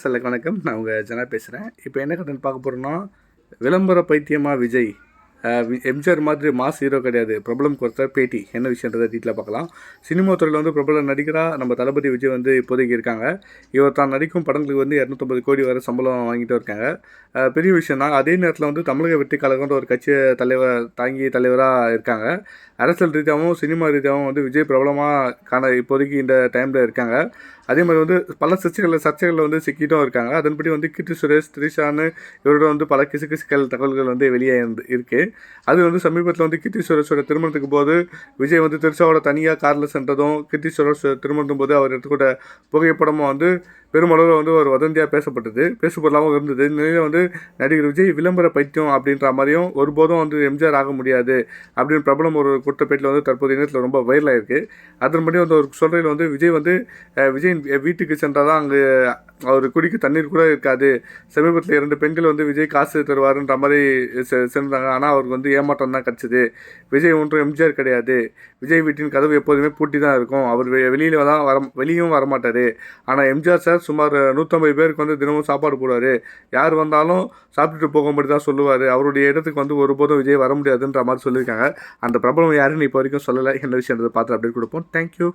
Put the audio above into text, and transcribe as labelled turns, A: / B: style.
A: சில வணக்கம். நான் உங்கள் ஜனா பேசுகிறேன் இப்போ என்ன கடன் பார்க்க போகிறோன்னா விளம்பர பைத்தியமா விஜய். எம்ஜிஆர் மாதிரி மாஸ் ஹீரோ கிடையாது. பிரபலம் கொடுத்த பேட்டி. என்ன விஷயன்றதை டீட்டில் பார்க்கலாம். சினிமா துறையில் வந்து பிரபல நடிகராக நம்ம தளபதி விஜய் வந்து இப்போதைக்கு இருக்காங்க. இவர் தான் நடிக்கும் படங்களுக்கு வந்து இரநூத்தம்பது கோடி வரை சம்பளம் வாங்கிட்டு இருக்காங்க. பெரிய விஷயம் தான் அதே நேரத்தில் வந்து தமிழக வெற்றி கழகம்ன்ற ஒரு கட்சி தலைவர் தாங்கி தலைவராக இருக்காங்க. அரசியல் ரீதியாகவும் சினிமா ரீதியாகவும் வந்து விஜய் பிரபலமாக காண இப்போதைக்கு இந்த டைமில் இருக்காங்க. அதே மாதிரி வந்து பல சர்ச்சைகளில் சர்ச்சைகளில் வந்து சிக்கிட்டும் இருக்காங்க. அதன்படி வந்து கீர்த்தி சுரேஷ் த்ரிஷான்னு இவரோட வந்து பல கிசுகிசுக்கள் தகவல்கள் வந்து வெளியே இருந்து இருக்குது அது வந்து சமீபத்தில் வந்து கீர்த்தி சுரேஷோட திருமணத்துக்கு போது விஜய் வந்து திருச்சாவோட தனியாக காரில் சென்றதும் கீர்த்தி சுரேஷ் திருமணத்தும் போது அவர் எடுத்துக்கிட்ட புகைப்படமும் வந்து பெருமளவில் வந்து ஒரு வதந்தியாக பேசப்பட்டது. பேசப்படலாமல் இருந்தது. இந்த நிலையில் வந்து நடிகர் விஜய் விளம்பர பைத்தியம் அப்படின்ற மாதிரியும் ஒருபோதும் வந்து எம்ஜிஆர் ஆக முடியாது அப்படின்னு பிரபலம் ஒரு குற்றப்பேட்டில் வந்து தற்போது இணையத்தில் ரொம்ப வைரலாக இருக்குது அதன்படி வந்து ஒரு சொல்றையில் வந்து விஜய் வந்து விஜய் வீட்டுக்கு சென்றால் தான் அங்கே அவர் குடிக்க தண்ணீர் கூட இருக்காது. சமீபத்தில் இரண்டு பெண்கள் வந்து விஜய் காசு தருவாருன்ற மாதிரி செ- சென்றாங்க. ஆனால் அவருக்கு வந்து ஏமாற்றம் தான் கிடச்சிது. விஜய் ஒன்றும் எம்ஜிஆர் கிடையாது. விஜய் வீட்டின் கதவு எப்போதுமே பூட்டி தான் இருக்கும். அவர் வெளியில் தான் வர வெளியும் வரமாட்டார். ஆனால் எம்ஜிஆர் சார் சுமார் நூற்றம்பது பேருக்கு வந்து தினமும் சாப்பாடு போடுவார். யார் வந்தாலும் சாப்பிட்டுட்டு போகும்படி தான் சொல்லுவார். அவருடைய இடத்துக்கு வந்து ஒருபோதும் விஜய் வர முடியாதுன்ற மாதிரி சொல்லியிருக்காங்க. அந்த பிரபலம் யாருன்னு இப்போ வரைக்கும் சொல்லலை. என்ன விஷயன்றதை பார்த்து அப்டேட் கொடுப்போம். தேங்க்யூ